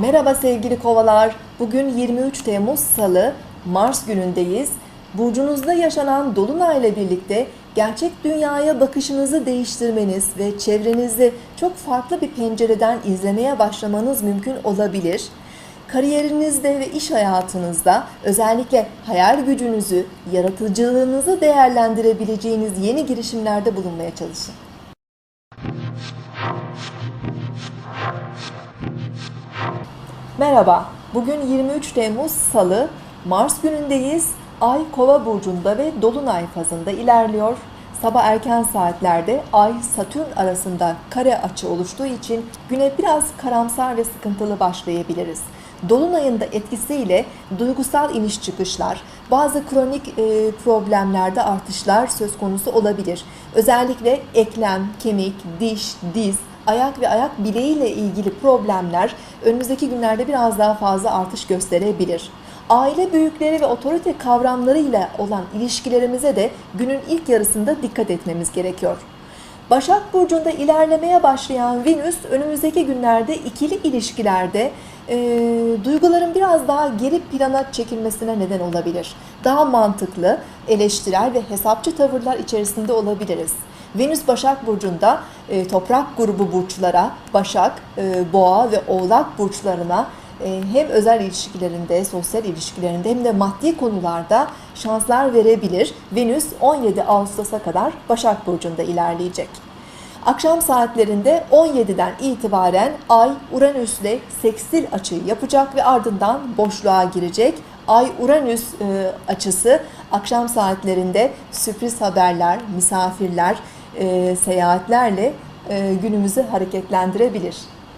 Merhaba sevgili kovalar. Bugün 23 Temmuz Salı, Mars günündeyiz. Burcunuzda yaşanan dolunayla birlikte gerçek dünyaya bakışınızı değiştirmeniz ve çevrenizi çok farklı bir pencereden izlemeye başlamanız mümkün olabilir. Kariyerinizde ve iş hayatınızda özellikle hayal gücünüzü, yaratıcılığınızı değerlendirebileceğiniz yeni girişimlerde bulunmaya çalışın. Merhaba, bugün 23 Temmuz Salı, Mars günündeyiz. Ay Kova burcunda ve Dolunay fazında ilerliyor. Sabah erken saatlerde Ay Satürn arasında kare açı oluştuğu için güne biraz karamsar ve sıkıntılı başlayabiliriz. Dolunayın da etkisiyle duygusal iniş çıkışlar, bazı kronik e, problemlerde artışlar söz konusu olabilir. Özellikle eklem, kemik, diş, diz, ayak ve ayak bileğiyle ilgili problemler önümüzdeki günlerde biraz daha fazla artış gösterebilir. Aile büyükleri ve otorite kavramlarıyla olan ilişkilerimize de günün ilk yarısında dikkat etmemiz gerekiyor. Başak Burcu'nda ilerlemeye başlayan Venüs önümüzdeki günlerde ikili ilişkilerde e, duyguların biraz daha geri plana çekilmesine neden olabilir. Daha mantıklı, eleştirel ve hesapçı tavırlar içerisinde olabiliriz. Venüs Başak Burcu'nda e, toprak grubu burçlara, Başak, e, Boğa ve Oğlak burçlarına hem özel ilişkilerinde, sosyal ilişkilerinde hem de maddi konularda şanslar verebilir. Venüs 17 Ağustos'a kadar Başak Burcu'nda ilerleyecek. Akşam saatlerinde 17'den itibaren Ay Uranüs'le seksil açıyı yapacak ve ardından boşluğa girecek. Ay Uranüs e, açısı akşam saatlerinde sürpriz haberler, misafirler, e, seyahatlerle e, günümüzü hareketlendirebilir.